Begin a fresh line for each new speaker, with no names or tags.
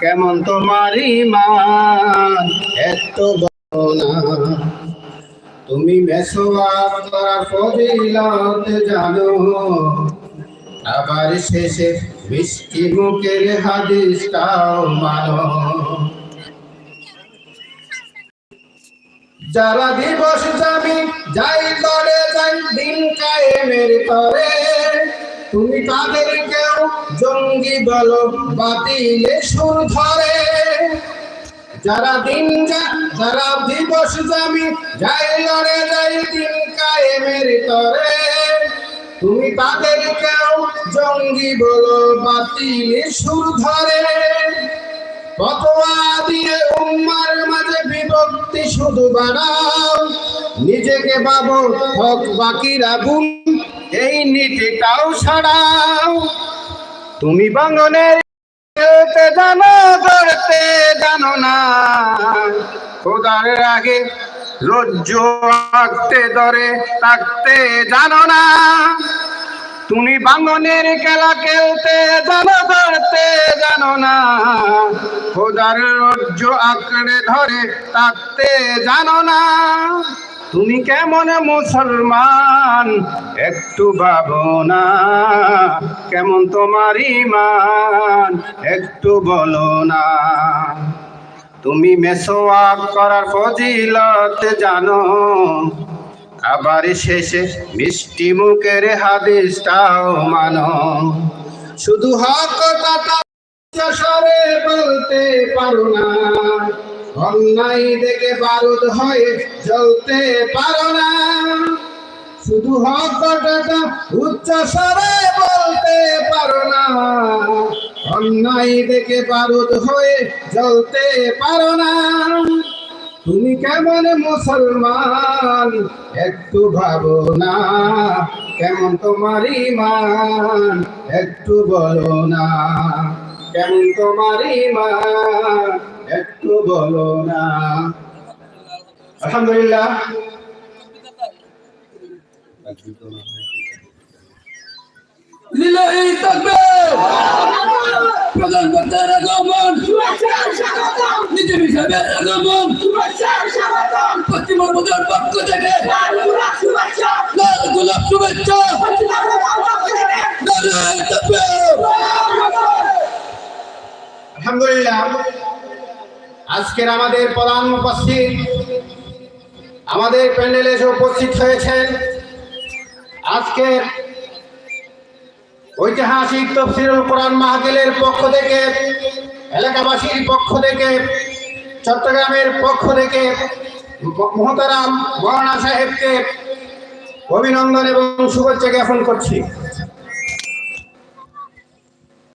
কেমন তোমার ইমান এত না তুমি জানো। আবার শেষে মিষ্টি মুখের হাদিসটাও মানো। যারা দিবস যাবি যাই করে যাই দিন কায়েমের তরে তুমি তাদেরকেও জঙ্গি বলো, বাতিলে সুর ধরে। যারা দিন যা- যারা দিবস যাবি যাই লড়ে, যাই দিন কায়েমের তরে। তুমি তাদেরকেও জঙ্গি বলো, বাতিলে সুর ধরে। ফতোয়া দিয়ে উম্মার মাঝে বিভক্তি শুধু বাড়াও নিজেকে বাবু হক বাকিরা ভুল এই নীতিটাও ছাড়াও তুমি বাঙনের জানো, ধরতে জানো না। খোদার আগে রজ্জু আঁকতে, ধরে থাকতে জানো না। তুমি বাঙনের খেলা খেলতে জানো, ধরতে জানো না। খোদার রজ্জ আঁকড়ে ধরে থাকতে জানো না। তুমি কেমন মুসলমান, একটু ভাবো না। কেমন তোমার ইমান একটু বলো না। তুমি মেসোয়াক করার ফজিলত জানো। আবার শেষে মিষ্টি মুখের হাদিসটাও মানো। শুধু হক কথা সরে বলতে পারো না। অন্যায় দেখে বারুদ হয়ে, জ্বলতে পারো না। শুধু হক কথাটা উচ্চ স্বরে বলতে পারো না। অন্যায় দেখে বারুদ হয়ে, জ্বলতে পারো না। তুমি কেমন মুসলমান? একটু ভাবো না কেমন তোমার ইমান একটু বলো না কেমন তোমার ইমান একটু বলো না। আলহামদুলিল্লাহ।
প্রধানমন্ত্রীর আগমন নিজে হিসাবের পশ্চিমবঙ্গের পক্ষ থেকে লাল গোলাপ শুভেচ্ছা।
আলহামদুলিল্লাহ আজকের আমাদের প্রধান উপস্থিত আমাদের প্যান্ডেলে এসে উপস্থিত হয়েছেন আজকের ঐতিহাসিক তফসিরুল কোরআন মাহফিলের পক্ষ থেকে এলাকাবাসীর পক্ষ থেকে চট্টগ্রামের পক্ষ থেকে মহতারাম মহানা সাহেবকে অভিনন্দন এবং শুভেচ্ছা জ্ঞাপন করছি।